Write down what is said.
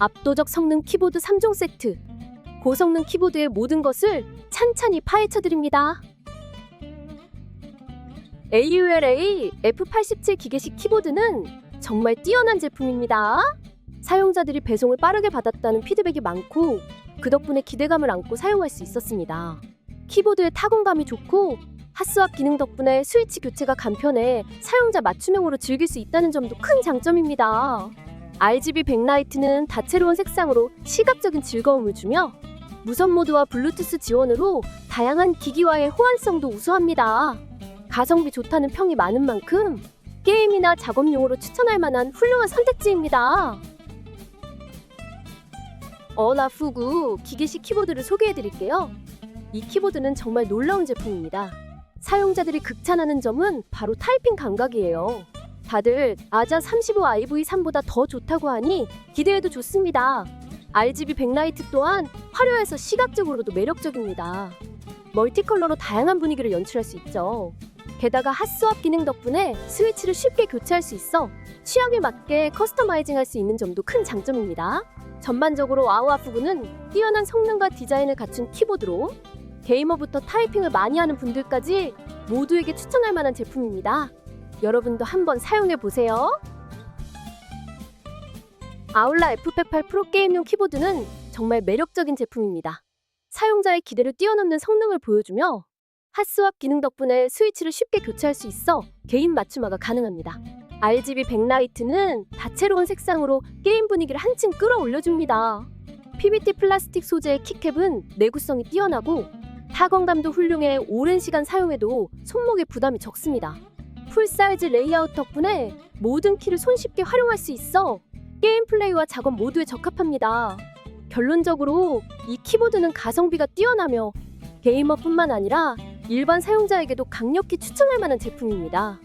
압도적 성능 키보드 3종 세트. 고성능 키보드의 모든 것을 찬찬히 파헤쳐 드립니다. AULA F87 기계식 키보드는 정말 뛰어난 제품입니다. 사용자들이 배송을 빠르게 받았다는 피드백이 많고 그 덕분에 기대감을 안고 사용할 수 있었습니다. 키보드의 타건감이 좋고 핫스왑 기능 덕분에 스위치 교체가 간편해 사용자 맞춤형으로 즐길 수 있다는 점도 큰 장점입니다. RGB 백라이트는 다채로운 색상으로 시각적인 즐거움을 주며 무선 모드와 블루투스 지원으로 다양한 기기와의 호환성도 우수합니다. 가성비 좋다는 평이 많은 만큼 게임이나 작업용으로 추천할 만한 훌륭한 선택지입니다. 어라푸구 기계식 키보드를 소개해 드릴게요. 이 키보드는 정말 놀라운 제품입니다. 사용자들이 극찬하는 점은 바로 타이핑 감각이에요. 다들 아자 35IV3보다 더 좋다고 하니 기대해도 좋습니다. RGB 백라이트 또한 화려해서 시각적으로도 매력적입니다. 멀티컬러로 다양한 분위기를 연출할 수 있죠. 게다가 핫스왑 기능 덕분에 스위치를 쉽게 교체할 수 있어 취향에 맞게 커스터마이징 할 수 있는 점도 큰 장점입니다. 전반적으로 와우아프구는 뛰어난 성능과 디자인을 갖춘 키보드로 게이머부터 타이핑을 많이 하는 분들까지 모두에게 추천할 만한 제품입니다. 여러분도 한번 사용해 보세요. 아울라 F108 프로 게임용 키보드는 정말 매력적인 제품입니다. 사용자의 기대를 뛰어넘는 성능을 보여주며 핫스왑 기능 덕분에 스위치를 쉽게 교체할 수 있어 개인 맞춤화가 가능합니다. RGB 백라이트는 다채로운 색상으로 게임 분위기를 한층 끌어올려줍니다. PBT 플라스틱 소재의 키캡은 내구성이 뛰어나고 타건감도 훌륭해 오랜 시간 사용해도 손목에 부담이 적습니다. 풀사이즈 레이아웃 덕분에 모든 키를 손쉽게 활용할 수 있어 게임 플레이와 작업 모두에 적합합니다. 결론적으로 이 키보드는 가성비가 뛰어나며 게이머뿐만 아니라 일반 사용자에게도 강력히 추천할 만한 제품입니다.